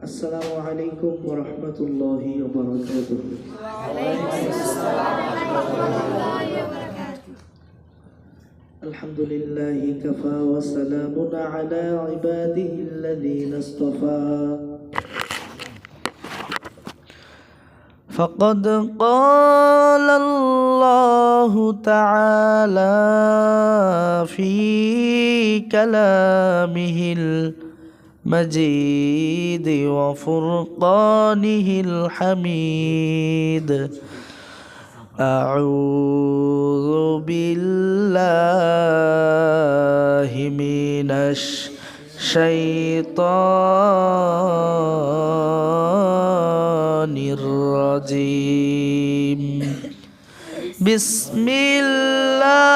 السلام عليكم ورحمة الله وبركاته. وعليكم السلام ورحمة الله وبركاته الحمد لله كفى وسلام على عباده الذين اصطفى. فقد قال الله تعالى في كلامه المجيد وفرقانه الحميد أعوذ بالله من الشيطان الرجيم بسم الله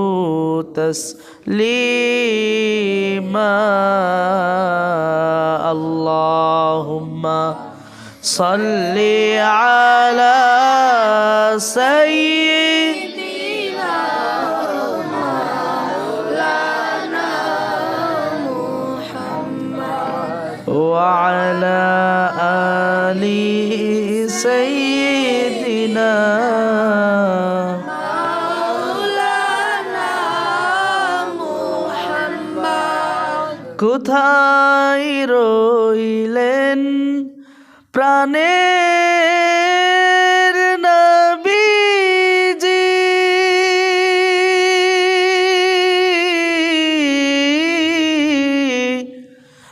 تسليما. اللهم صل على سيدنا কোথায় রইলেন? নবীজি।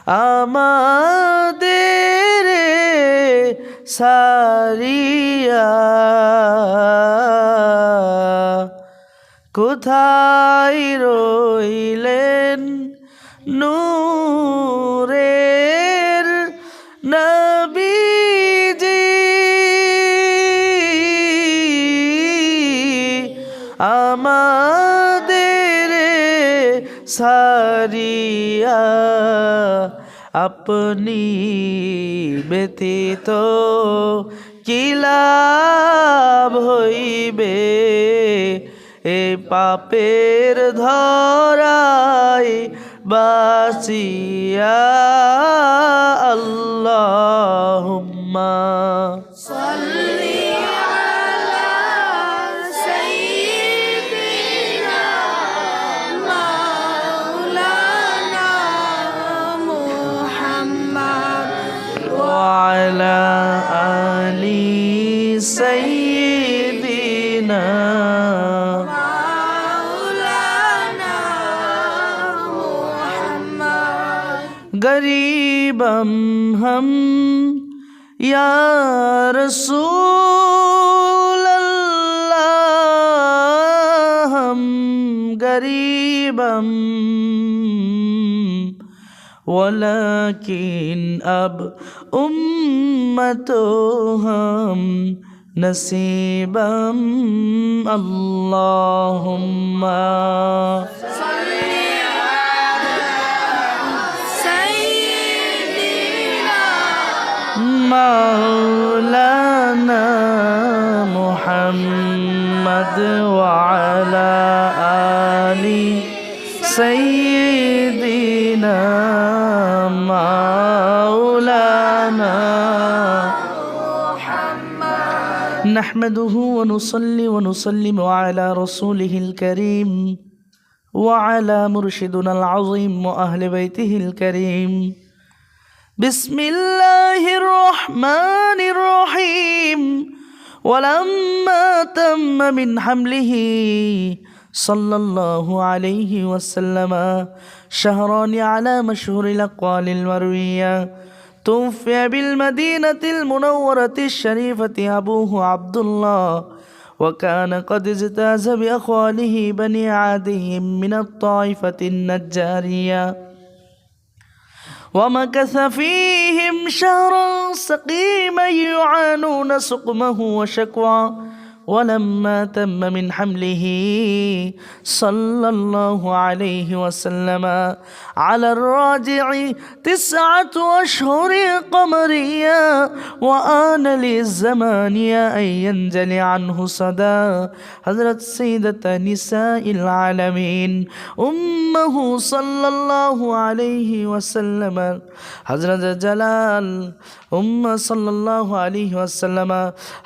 আমাদের সারিয়া। কোথায় রইলেন? নূরের নবীজি। আমাদের সারিয়া আপনি ব্যতীত কিলাভ হইবে? এ পাপের ধরাই বাসিয়া আল্লাহুম্মা সাল্লি قريبا هم يا رسول الله هم غریبم ولكن أب أمتهم نسيبا. اللهم صل مولانا محمد وعلى آل سيدنا مولانا نحمده ونصلي ونسلم على رسوله الكريم وعلى مرشدنا العظيم وأهل بيته الكريم بسم الله الرحمن الرحيم ولما تم من حمله صلى الله عليه وسلم شهران على مشهور الأقوال المروية توفي بالمدينة المنورة الشريفة أبوه عبد الله وكان قد اجتاز بأخواله بني عادي من الطائفة النجارية ومكث فيهم شهرا سقيما يعانون سقمه وشكوى. ولما تم من حمله صلى الله عليه وسلم على الراجع تسعة أشهر قمرية وآن للزمان أن ينجلي عنه صدى. حضرت سيدة نساء العالمين أمه صلى الله عليه وسلم. حضرت جلال أم صلى الله عليه وسلم.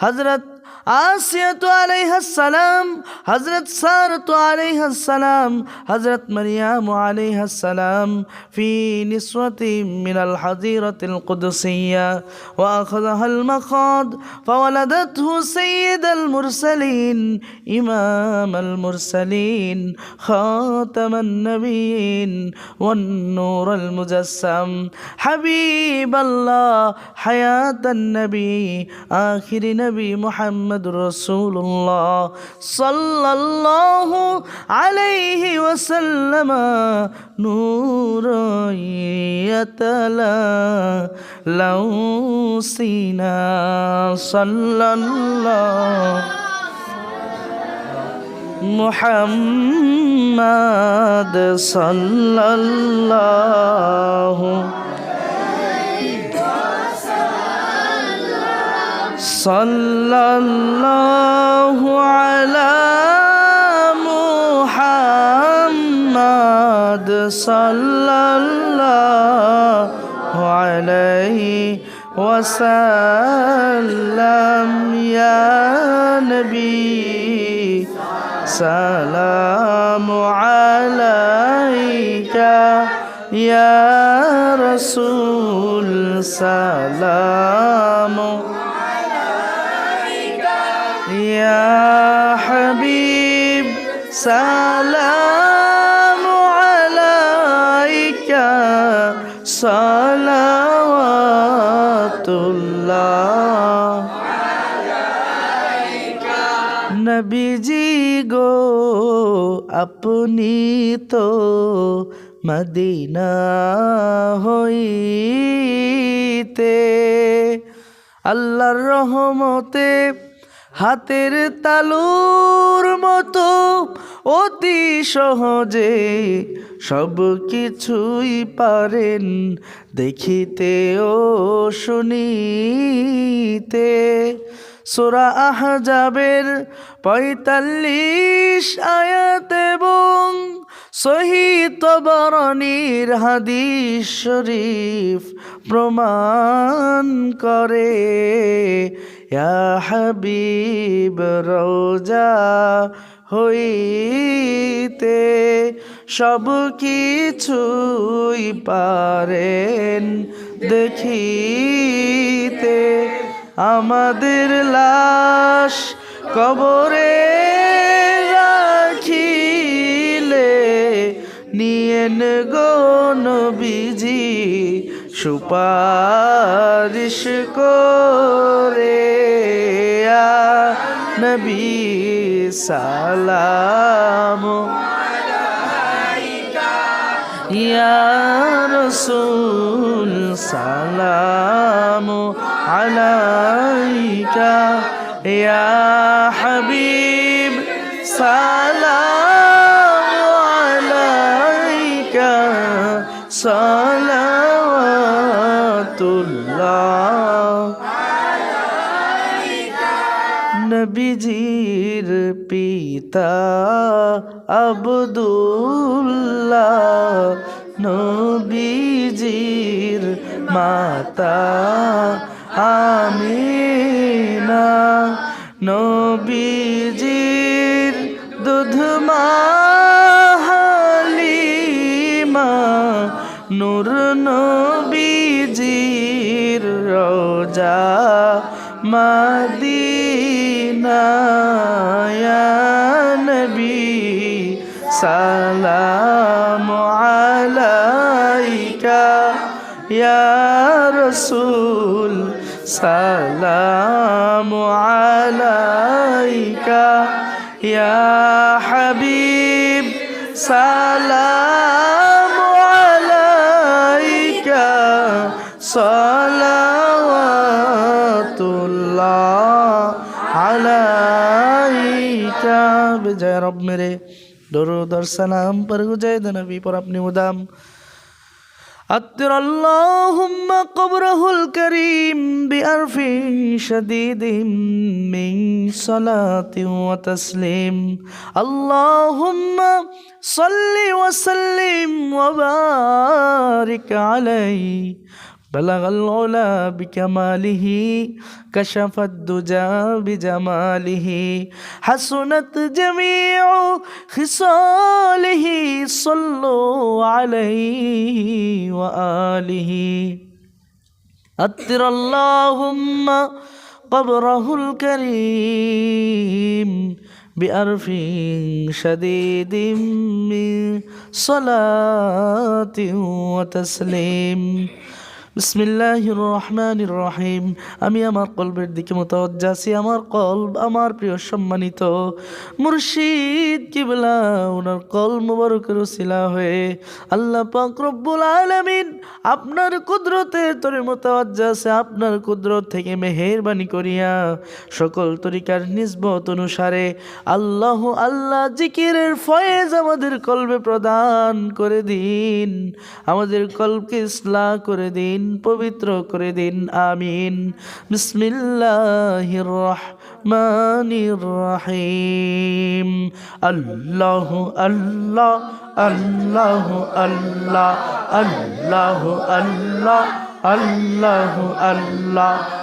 حضرت آسية عليها السلام حضرت سارة عليها السلام حضرت مريم عليها السلام. في نسوة من الحظيرة القدسية وأخذها المخاض فولدته سيد المرسلين إمام المرسلين خاتم النبيين والنور المجسم. حبيب الله حياة النبي آخر نبي محمد رسول الله صلى الله عليه وسلم نورا يتلا لو سينا صلى الله محمد صلى الله صلى الله على محمد صلى الله عليه وسلم. يا نبي سلام عليك. يا رسول سلام আপনি তো মদিনা হইতে আল্লাহর রহমতে হাতের তালুর মতো অতি সহজে সব কিছুই পারেন দেখিতে ও শুনিতে। সোরা আহজাবের পঁয়তাল্লিশ আয়াত এবং সহিত বরণীর হাদিস শরীফ প্রমাণ করে হাবিব রোজা হইতে সব কিছুই পারেন দেখিতে, আমাদের লাশ কবরে রাখিলে নিয়েন গন বিজি সুপারিশ করে নবী সালাম। ইয়ার সুন সালাম আলা মাতা আমিনা নবীজির দুধমা হালিমা নূর নবীজির রোজা মাদিনা নবী সাল সালাম আলাইকা ইয়া হাবিব, সালাম আলাইকা, সালাওয়াতুল্লাহ আলাইকা। বিজয় রব মেরে, দরুদ আর সালাম পর গুজায় নবী, পর আপনি উদাম। أطر اللهم قبره الكريم بأرف شديد من صلاة وتسليم. اللهم صل وسلم وبارك عليه. بلغ العلا بكماله كشف الدجى بجماله حسنت جميع خصاله صلوا عليه وآله. أطر اللهم قبره الكريم بأرف شديد من صلاة وتسليم. বিসমিল্লাহির রহমানির রহিম আমি আমার কলবের দিকে মোতাবজ্জা আছি, আমার কলব আমার প্রিয় সম্মানিত। মুর্শিদ কিবলা, ওনার কল মুবারকের উসিলা হয়ে আল্লাহ পাক রব্বুল আলামিন আপনার কুদরতের তোরে মোতাবজ্জা আপনার কুদরত থেকে মেহেরবানি করিয়া সকল তরিকার নিসবত অনুসারে আল্লাহ আল্লাহ জিকিরের ফয়েজ আমাদের কলবে প্রদান করে দিন, আমাদের কলকে ইসলাহ করে দিন। পবিত্র করে দিন, আমিন। বিসমিল্লাহির রহমানির রহিম। আল্লাহ আল্লাহ আল্লাহ আল্লাহ আল্লাহ আল্লাহ আল্লাহ আল্লাহ।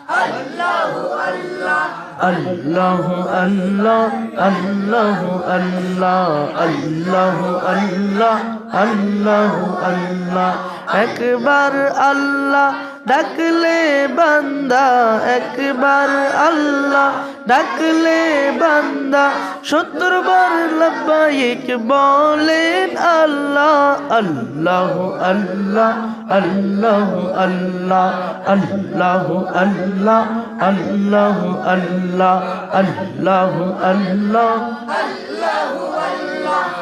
আল্লাহ আল্লাহ আল্লাহ আল্লাহ একবার আল্লাহ ডাকলে বান্দা একবার আল্লাহ ডাকলে বান্দা সত্তর বার লব্বাইক বলেন আল্লাহ আল্লাহ আল্লাহ আল্লাহ আল্লাহ আল্লাহ আল্লাহ আল্লাহ আল্লাহ আল্লাহ আল্লাহ আল্লাহ আল্লাহ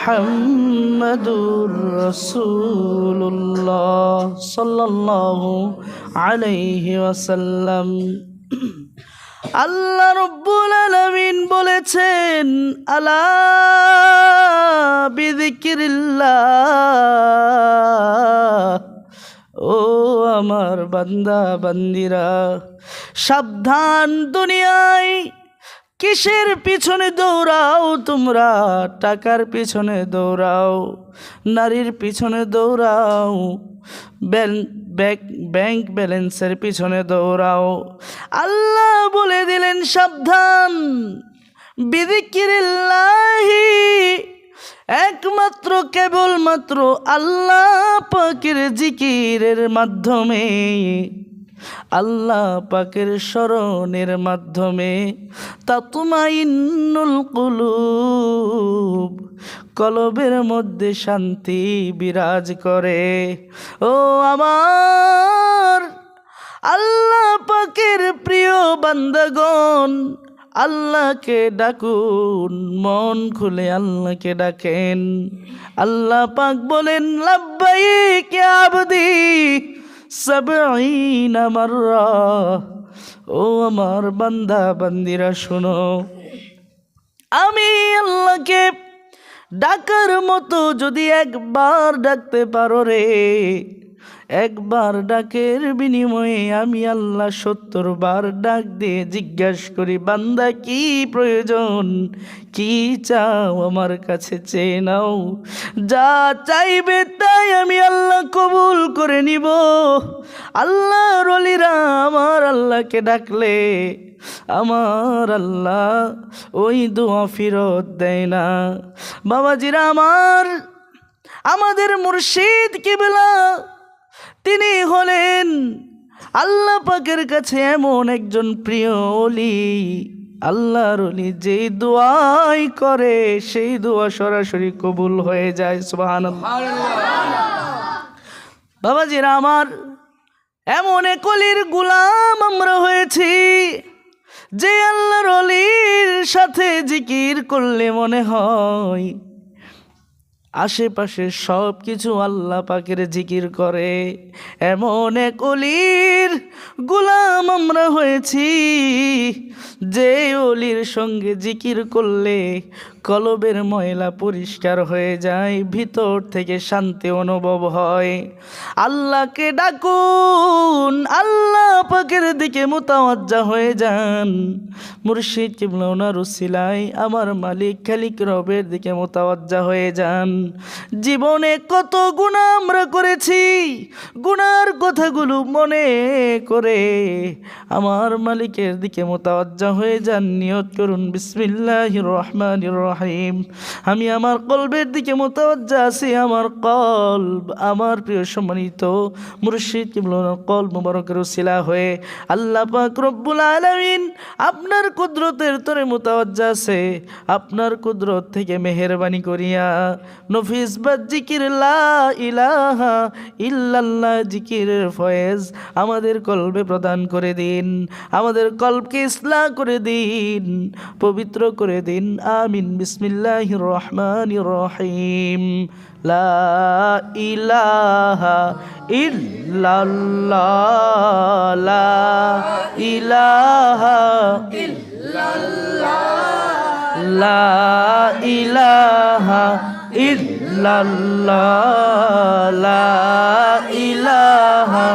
মোহাম্মদুর রসুল্লাহ সাল্লাহ আলাইহি ওয়াসাল্লাম। আল্লাহ রব্বুল আলামিন বলেছেন, আলা বিযিকিরিল্লাহ। ও আমার বান্দা, বান্দিরা, সাবধান দুনিয়ায় কিসের পিছনে দৌড়াও? তোমরা টাকার পিছনে দৌড়াও, নারীর পিছনে দৌড়াও ব্যাংক ব্যালেন্সের পিছনে দৌড়াও। আল্লাহ বলে দিলেন, সাবধান। বিদিকিরিল্লাহি, একমাত্র, কেবলমাত্র আল্লাহ পাকের জিকিরের মাধ্যমে। আল্লাহ পাকের স্মরণের মাধ্যমে তা তাতুমাইন্নুল কুলুব কলবের মধ্যে শান্তি বিরাজ করে। ও আমার আল্লাহ পাকের প্রিয় বান্দগণ, আল্লাহকে ডাকুন, মন খুলে আল্লাহকে ডাকেন। আল্লাহ পাক বলেন, লাব্বাইক কে আবদি। সাবঈনা মাররা। ও আমার বান্দা, বান্দিরা, শোনো। আমি আল্লাহকে ডাকার মতো যদি একবার ডাকতে পারো রে একবার ডাকের বিনিময়ে আমি আল্লাহ সত্তর বার ডাক দিয়ে জিজ্ঞাসা করি, বান্দা, কি প্রয়োজন? কি চাও আমার কাছে চেয়ে নাও। যা চাইবে তাই আমি আল্লাহ কবুল করে নিব। আল্লাহ রলিরা আমার আল্লাহকে ডাকলে আমার আল্লাহ ওই দোয়া ফিরত দেয় না। বাবাজিরা আমার, আমাদের মুর্শিদ কিবলা তিনি হলেন আল্লাহ পাকের কাছে এমন একজন প্রিয় অলি আল্লাহর অলি যেই দোয়াই করে, সেই দোয়া সরাসরি কবুল হয়ে যায় সুবাহান বাবাজিরা আমার এমন এক অলির গুলাম আমরা হয়েছি, যে আল্লাহর অলির সাথে জিকির করলে মনে হয় আশেপাশে সব কিছু আল্লাহ পাকের জিকির করে। এমন এক অলির গুলাম আমরা হয়েছি, যে অলির সঙ্গে জিকির করলে কলবের ময়লা পরিষ্কার হয়ে যায়, ভিতর থেকে শান্তি অনুভব হয়। আল্লাহকে ডাকুন, আল্লাহ পাকের দিকে মোতাওয়াজ্জা হয়ে যান। মুর্শিদ কিবলা ওনার উসিলাই আমার মালিক খালিক রবের দিকে মোতাওয়াজ্জা হয়ে যান। জীবনে কত গুণা আমরা করেছি, গুনার কথাগুলো মনে করে আমার মালিকের দিকে মোতাওয়াজ্জা হয়ে যান। নিয়ত করুন বিসমিল্লাহ রহমান রহিম। আমি আমার কলবের দিকে মোতাওয়াজ্জা আছি, আমার কলব আমার প্রিয় সম্মানিত মুর্শিদ কল মুবারকের উসিলা হয়ে আল্লাহ পাক রব্বুল আলামিন আপনার কুদরতের তরে মোতাওয়াজ্জা আছে, আপনার কুদরত থেকে মেহেরবানি করিয়া নফিস বা জিকির, লা ইলাহা ইল্লাল্লাহ জিকিরের ফয়েজ আমাদের কলবে প্রদান করে দিন, আমাদের কলবকে ইসলাহ করে দিন, পবিত্র করে দিন, আমিন। বিসমিল্লাহ রহমান রহিম ইলাহা ইল্লাল্লাহ। ইলাহা লা ইলাহা ইল্লাল্লাহ। ইলাহা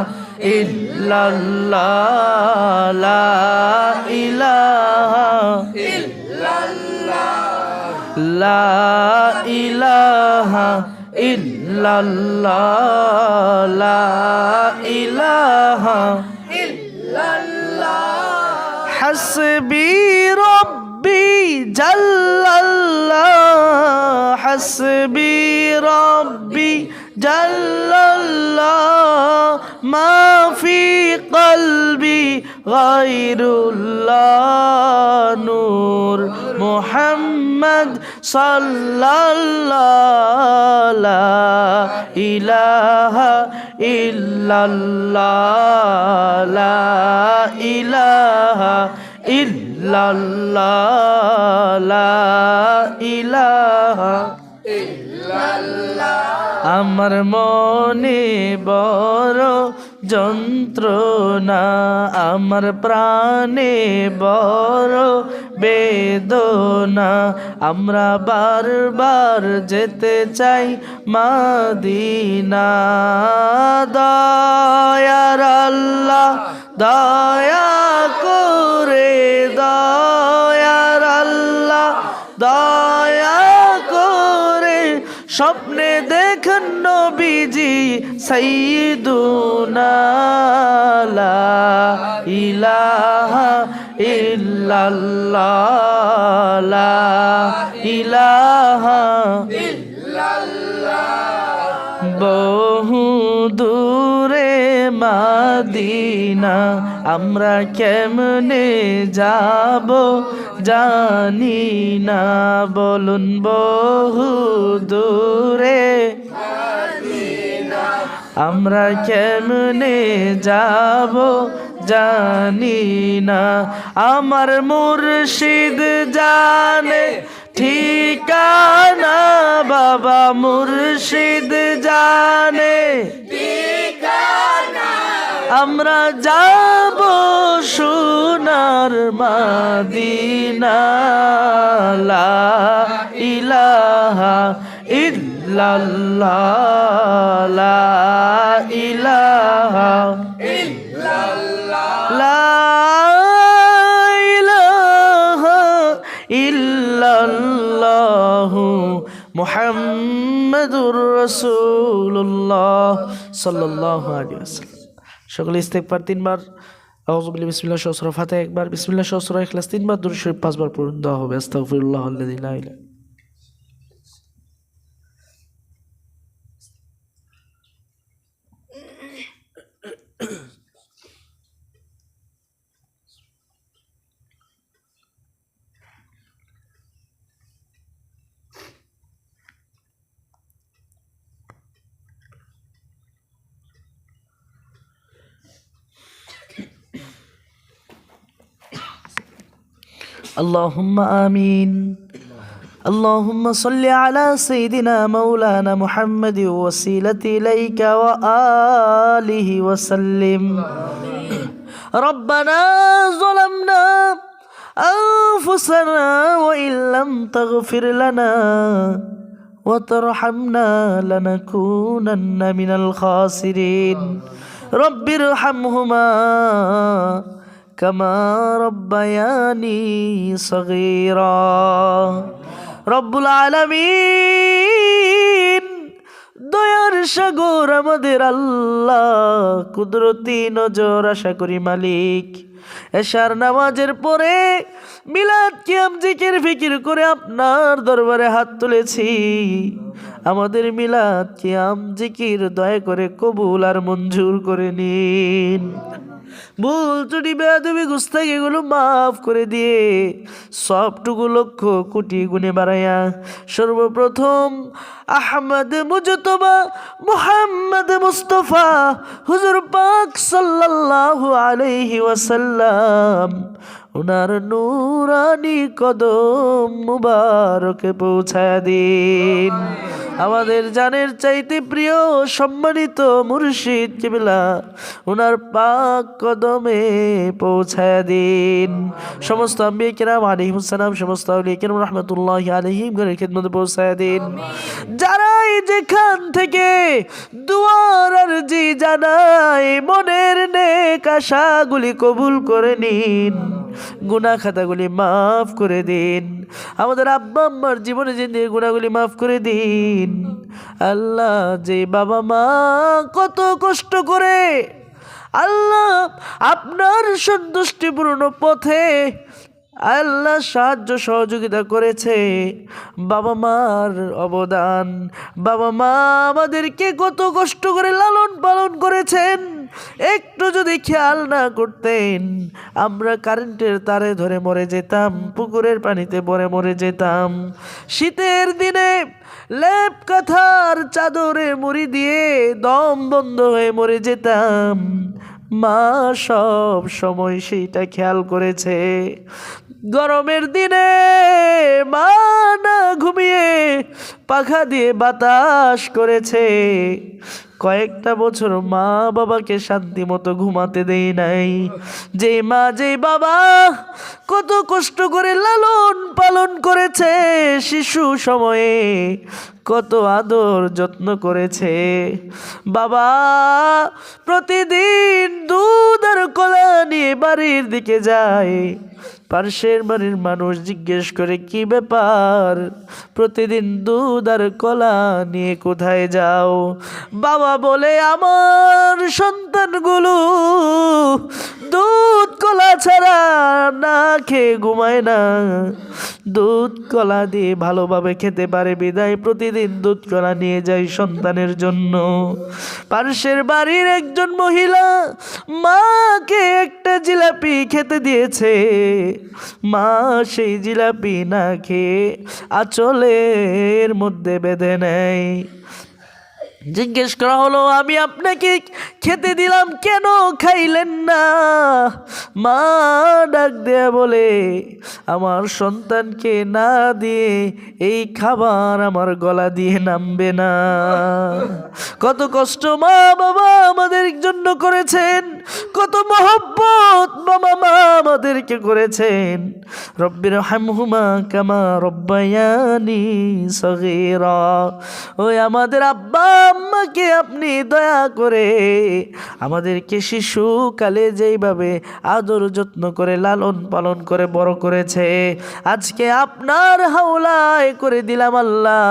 ইল্লাল্লাহ। لا إله إلا الله لا إله إلا الله حسبي ربي جل الله. حسبي ربي جل الله. ما في قلبي গাইরুল্লাহ নূর মোহাম্মদ সাল্লাল্লা ইলাহা ইল্লাল্লা ইলাহা ইল্লাল্লাহ ইলাহা আমার মনে বড় যন্ত্রণা আমার প্রাণে বড় বেদনা। আমরা বারবার যেতে চাই মাদিনা। দয়ার আল্লাহ, দয়া করে, দয়ার আল্লাহ, দয়া করে স্বপ্নে দেখেন নবীজি সাইয়্যিদুনা লা ইলাহা ইল্লাল্লাহ, লা ইলাহা বহু দূরে মাদিনা, আমরা কেমনে যাব জানি না, বলুন বহু দূরে আমরা কেমনে যাব জানি না। আমার মুর্শিদ জানে ঠিকানা বাবা মুর্শিদ জানে আমরা যাব সোনার মাদিনা। লা ইলাহা ইল্লাল্লাহ লা ইলাহা লা ইলাহা ইল্লাল্লাহু সকলে তিনবার, আউযু বিল্লাহি বিসমিল্লাহ সহস্র ফাতিহা একবার বিসমিল্লাহ সহস্র ইখলাস তিনবার দুরূদ শরীফ, পাঁচবার পড়ুন দেওয়া হবে, আস্তাগফিরুল্লাহ আল্লাযী اللهم آمين اللهم صل على سيدنا مولانا محمد وسيلة إليك وآله وسلم ربنا ظلمنا أنفسنا وإن لم تغفر لنا وترحمنا لنكونن من الخاسرين رب ارحمهما كما ربياني صغيرا رب العالمين দয়ার সাগর আমাদের আল্লাহ কুদরতি নজর আশা করি মালিক এশার নামাজের পরে মিলাদ কিয়াম জিকির ফিকির করে আপনার দরবারে হাত তুলেছি আমাদের মিলাদ কিয়াম জিকির দয়া করে কবুল আর মঞ্জুর করে নিন ভুল ত্রুটি তুমি গুস্তাক এগুলো মাফ করে দিয়ে সবটুকু লক্ষ্য কুটি গুনে বাড়াইয়া সর্বপ্রথম আহমদ মুজতবা মোহাম্মদ মুস্তফা হুজুর পাক সাল্লাল্লাহু আলাইহি ওয়াসাল্লাম ওনার নূরানি কদম মুবারকে পৌঁছায় দিন। আমাদের জানের চাইতে প্রিয়, সম্মানিত মুর্শিদ কিবলা ওনার পাক কদমে পৌঁছায় দিন। সমস্ত আম্বিয়া কিরাম আলিহিমসালাম সমস্ত আউলিয়া কিরাম রহমতুল্লাহ আলহিম ঘরের খেদমতে পৌঁছায় দিন। যারাই যেখান থেকে দুয়ার আরজি জানাই মনের নেক আশাগুলি কবুল করে নিন। গুনা খাতাগুলি মাফ করে দিন। আমাদের আব্বা আম্মার জীবনে যে গুণাগুলি মাফ করে দিন, আল্লাহ যে বাবা মা কত কষ্ট করে, আল্লাহ আপনার সন্তুষ্টিপূর্ণ পথে আল্লাহ সাহায্য সহযোগিতা করেছে। বাবা মার অবদান। বাবা মা আমাদেরকে কত কষ্ট করে লালন পালন করেছেন। একটু যদি খেয়াল না করতেন, আমরা কারেন্টের তারে ধরে মরে যেতাম, পুকুরের পানিতে পরে মরে যেতাম। শীতের দিনে লেপ কাঁথার চাদরে মুড়ি দিয়ে দম বন্ধ হয়ে মরে যেতাম। মা সব সময় সেইটা খেয়াল করেছে। গরমের দিনে মা না ঘুমিয়ে পাখা দিয়ে বাতাস করেছে। কয়েকটা বছর মা বাবাকে শান্তি মতো ঘুমাতে দেই নাই। যে মা যে বাবা কত কষ্ট করে লালন পালন করেছে শিশু সময়ে, কত আদর যত্ন করেছে। বাবা, প্রতিদিন দুধ আর কলা নিয়ে বাড়ির দিকে যায়। পার্শ্বের বাড়ির মানুষ জিজ্ঞেস করে, কি ব্যাপার? প্রতিদিন দুধ আর কলা নিয়ে কোথায় যাও? বাবা বলে, আমার সন্তানগুলো দুধ কলা ছাড়া না খেয়ে ঘুমায় না। দুধ কলা দিয়ে ভালোভাবে খেতে পারে, বিদায় প্রতিদিন দুধ কলা নিয়ে যাই সন্তানের জন্য। পার্শ্বের বাড়ির একজন মহিলা মাকে একটা জিলাপি খেতে দিয়েছে। মা সেই জিলাপি না খেয়ে আচলের মধ্যে বেঁধে নেয়। জিজ্ঞেস করা হলো, আমি আপনাকে খেতে দিলাম কেন? খাইলেন না? মা ডাক দেয়া বলে, আমার সন্তানকে না দিয়ে এই খাবার আমার গলা দিয়ে নামবে না। কত কষ্ট মা বাবা আমাদের জন্য করেছেন। কত মহব্বত বাবা মা আমাদেরকে করেছেন। রব্বির হামহুমা কামা রব্বায়ানি সগীরা। ওই আমাদের আব্বা আম্মাকে আপনি দয়া করে আমাদেরকে শিশুকালে যেইভাবে আদর যত্ন করে, লালন পালন করে, বড় করেছে, আজকে আপনার হাওলায় করে দিলাম আল্লাহ।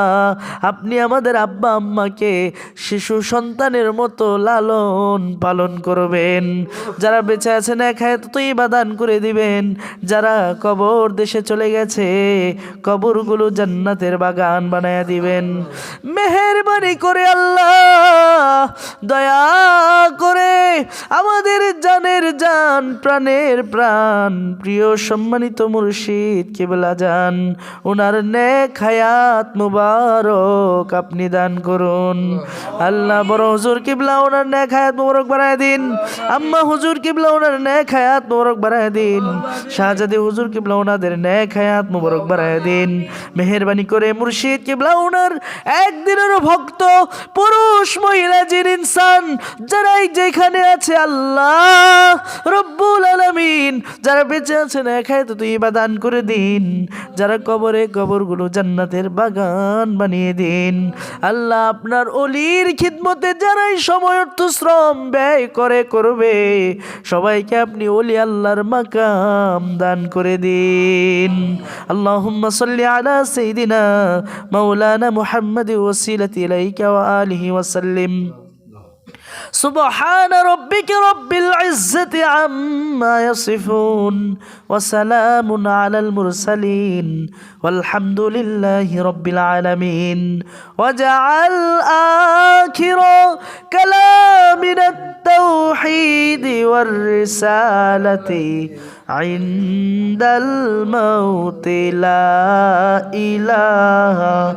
আপনি আমাদের আব্বা আম্মাকে শিশু সন্তানের মতো লালন পালন করবেন। যারা বেঁচে আছেন, এক হায়াত বাদান করে দিবেন। যারা কবর দেশে চলে গেছে, কবরগুলো জান্নাতের বাগান বানায় দিবেন। মেহেরবানি করে আল্লাহ দয়া করে আমাদের জানের জান, প্রাণের প্রাণ। প্রিয় সম্মানিত মুর্শিদ, কেবলা যান ওনার নেক হায়াত মুবারক আপনি দান করুন। আল্লাহ বড় হুজুর কিবলা ওনার নেক হায়াত মুবারক বাড়ায় দিন। আম্মা হুজুর কিবলা ওনার নেক হায়াত মুবারক বাড়ায় দিন। শাহজাদি হুজুর কিবলা ওনাদের নেক হায়াত মুবারক বাড়ায় দিন। মেহেরবানি করে মুর্শিদ কিবলা ওনার একদিনেরও ভক্ত, পুরুষ, মহিলা জিন ইনসান, যারাই যেখানে আছে আল্লাহ, রব্বুল আলামিন। যারা বেঁচে আছেন এক হায়াত তুই দান করে দিন। যারা কবরে কবরগুলো জান্নাতের বাগান বানিয়ে দিন। আল্লাহ আপনার অলির খিদমতে যারাই সময়, অর্থ, শ্রম ব্যয় করে, করবে। সবাইকে আপনি অলি আল্লাহর মাকাম দান করে দিন। আল্লাহ সাল্লি আলা মাওলানা মুহাম্মদ ওয়াসিলাতি ইলাইকা ওয়া আলিহি ওয়াসাল্লিম। سبحان ربك رب العزة عما يصفون وسلام على المرسلين والحمد لله رب العالمين وجعل آخر كلامنا التوحيد والرسالة عند الموت لا إله